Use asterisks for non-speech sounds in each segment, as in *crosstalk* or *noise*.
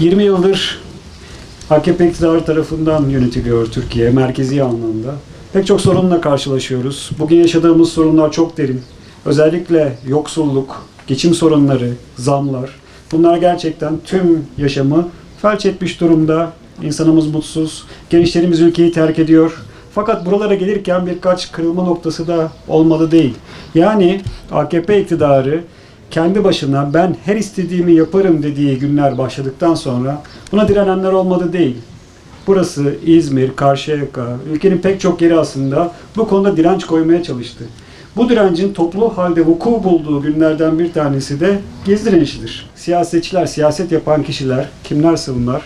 20 yıldır AKP iktidarı tarafından yönetiliyor Türkiye merkezi anlamda. Pek çok sorunla karşılaşıyoruz. Bugün yaşadığımız sorunlar çok derin. Özellikle yoksulluk, geçim sorunları, zamlar. Bunlar gerçekten tüm yaşamı felç etmiş durumda. İnsanımız mutsuz. Gençlerimiz ülkeyi terk ediyor. Fakat buralara gelirken birkaç kırılma noktası da olmalı değil. Yani AKP iktidarı kendi başına ben her istediğimi yaparım dediği günler başladıktan sonra buna direnenler olmadı değil. Burası İzmir, Karşıyaka, ülkenin pek çok yeri aslında bu konuda direnç koymaya çalıştı. Bu direncin toplu halde vuku bulduğu günlerden bir tanesi de gezi direnişidir. Siyasetçiler, siyaset yapan kişiler, kimlerse bunlar,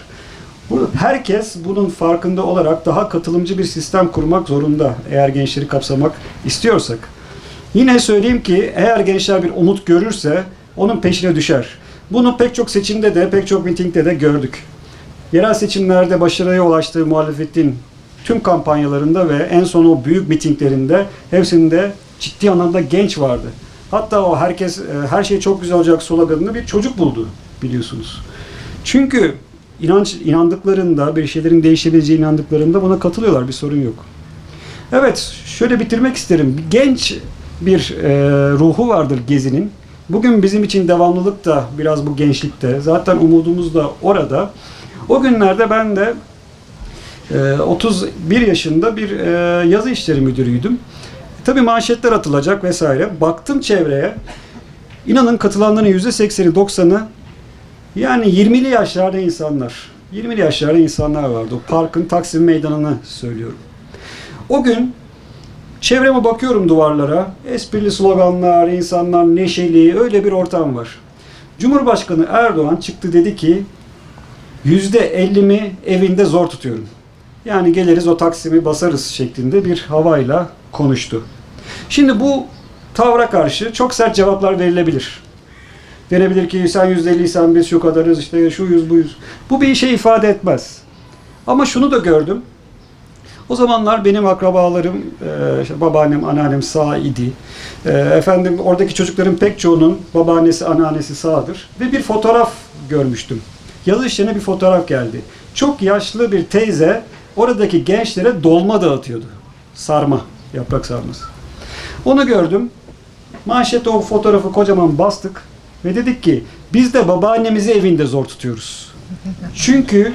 bu- herkes bunun farkında olarak daha katılımcı bir sistem kurmak zorunda eğer gençleri kapsamak istiyorsak. Yine söyleyeyim ki eğer gençler bir umut görürse onun peşine düşer. Bunu pek çok seçimde de pek çok mitingde de gördük. Yerel seçimlerde başarıya ulaştığı muhalefetin tüm kampanyalarında ve en son o büyük mitinglerinde hepsinde ciddi anlamda genç vardı. Hatta o herkes e, her şey çok güzel olacak sloganını bir çocuk buldu biliyorsunuz. Çünkü inanç inandıklarında bir şeylerin değişebileceğine inandıklarında buna katılıyorlar bir sorun yok. Evet şöyle bitirmek isterim. Genç bir e, ruhu vardır Gezi'nin. Bugün bizim için devamlılık da biraz bu gençlikte. Zaten umudumuz da orada. O günlerde ben de e, 31 yaşında bir e, yazı işleri müdürüydüm. Tabii manşetler atılacak vesaire. Baktım çevreye. İnanın katılanların %80'i 90'ı yani 20'li yaşlarda insanlar. 20'li yaşlarda insanlar vardı. O parkın Taksim Meydanı'nı söylüyorum. O gün çevreme bakıyorum duvarlara. Esprili sloganlar, insanlar neşeli, öyle bir ortam var. Cumhurbaşkanı Erdoğan çıktı dedi ki %50'mi evinde zor tutuyorum. Yani geliriz o Taksim'i basarız şeklinde bir havayla konuştu. Şimdi bu tavra karşı çok sert cevaplar verilebilir. Denebilir ki sen %50'ysen biz şu kadarız işte şu yüz bu yüz. Bu bir şey ifade etmez. Ama şunu da gördüm. O zamanlar benim akrabalarım, e, işte babaannem, anneannem sağ idi. E, efendim oradaki çocukların pek çoğunun babaannesi, anneannesi sağdır. Ve bir fotoğraf görmüştüm. Yazı işlerine bir fotoğraf geldi. Çok yaşlı bir teyze oradaki gençlere dolma dağıtıyordu. Sarma, yaprak sarması. Onu gördüm. Manşete o fotoğrafı kocaman bastık ve dedik ki biz de babaannemizi evinde zor tutuyoruz. Çünkü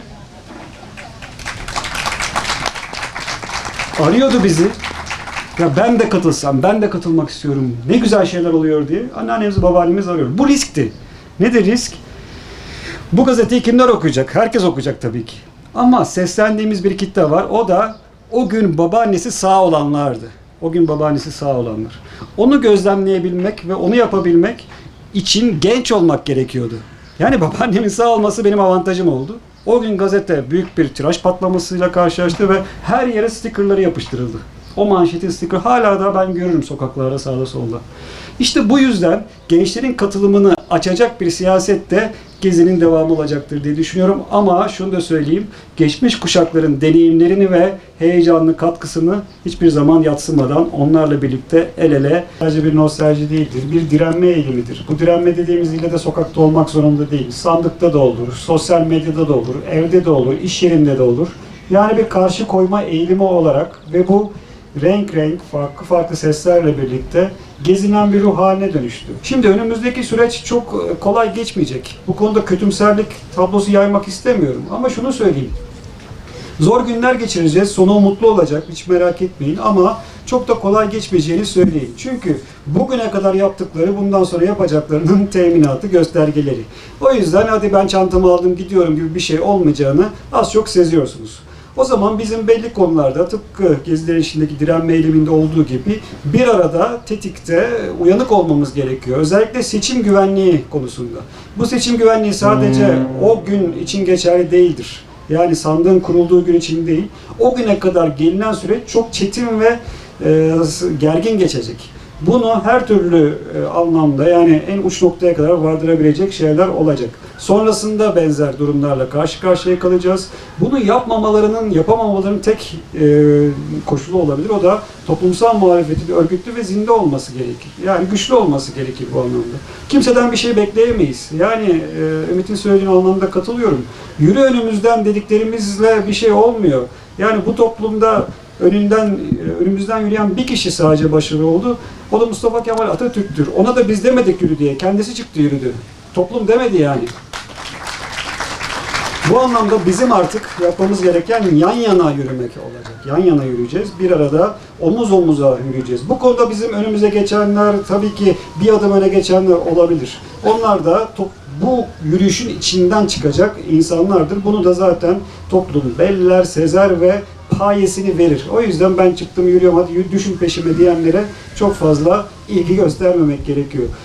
arıyordu bizi. Ya ben de katılsam, ben de katılmak istiyorum. Ne güzel şeyler oluyor diye. Anneannemiz, babaannemiz arıyor. Bu riskti. Nedir risk? Bu gazeteyi kimler okuyacak? Herkes okuyacak tabii ki. Ama seslendiğimiz bir kitle var. O da o gün babaannesi sağ olanlardı. O gün babaannesi sağ olanlar. Onu gözlemleyebilmek ve onu yapabilmek için genç olmak gerekiyordu. Yani *laughs* babaannemin sağ olması benim avantajım oldu. O gün gazete büyük bir tiraj patlamasıyla karşılaştı ve her yere stikerleri yapıştırıldı. O manşetin sticker hala da ben görürüm sokaklarda sağda solda. İşte bu yüzden gençlerin katılımını açacak bir siyaset de Gezi'nin devamı olacaktır diye düşünüyorum. Ama şunu da söyleyeyim. Geçmiş kuşakların deneyimlerini ve heyecanlı katkısını hiçbir zaman yatsımadan onlarla birlikte el ele sadece bir nostalji değildir. Bir direnme eğilimidir. Bu direnme dediğimiz ille de sokakta olmak zorunda değil. Sandıkta da olur, sosyal medyada da olur, evde de olur, iş yerinde de olur. Yani bir karşı koyma eğilimi olarak ve bu renk renk, farklı farklı seslerle birlikte gezinen bir ruh haline dönüştü. Şimdi önümüzdeki süreç çok e, kolay geçmeyecek. Bu konuda kötümserlik tablosu yaymak istemiyorum. Ama şunu söyleyeyim. Zor günler geçireceğiz. Sonu umutlu olacak. Hiç merak etmeyin. Ama çok da kolay geçmeyeceğini söyleyeyim. Çünkü bugüne kadar yaptıkları bundan sonra yapacaklarının *laughs* teminatı, göstergeleri. O yüzden hadi ben çantamı aldım gidiyorum gibi bir şey olmayacağını az çok seziyorsunuz. O zaman bizim belli konularda tıpkı gezilerin içindeki direnme eyleminde olduğu gibi bir arada tetikte uyanık olmamız gerekiyor. Özellikle seçim güvenliği konusunda. Bu seçim güvenliği sadece o gün için geçerli değildir. Yani sandığın kurulduğu gün için değil. O güne kadar gelinen süreç çok çetin ve e, gergin geçecek. Bunu her türlü e, anlamda yani en uç noktaya kadar vardırabilecek şeyler olacak. Sonrasında benzer durumlarla karşı karşıya kalacağız. Bunu yapmamalarının, yapamamalarının tek e, koşulu olabilir. O da toplumsal muhalefetin örgütlü ve zinde olması gerekir. Yani güçlü olması gerekir bu anlamda. Kimseden bir şey bekleyemeyiz. Yani e, Ümit'in söylediği anlamda katılıyorum. Yürü önümüzden dediklerimizle bir şey olmuyor. Yani bu toplumda önünden önümüzden yürüyen bir kişi sadece başarılı oldu. O da Mustafa Kemal Atatürk'tür. Ona da biz demedik yürü diye. Kendisi çıktı yürüdü. Toplum demedi yani. Bu anlamda bizim artık yapmamız gereken yan yana yürümek olacak. Yan yana yürüyeceğiz. Bir arada omuz omuza yürüyeceğiz. Bu konuda bizim önümüze geçenler tabii ki bir adım öne geçenler olabilir. Onlar da top- bu yürüyüşün içinden çıkacak insanlardır. Bunu da zaten toplum beller, sezer ve payesini verir. O yüzden ben çıktım yürüyorum hadi düşün peşime diyenlere çok fazla ilgi göstermemek gerekiyor.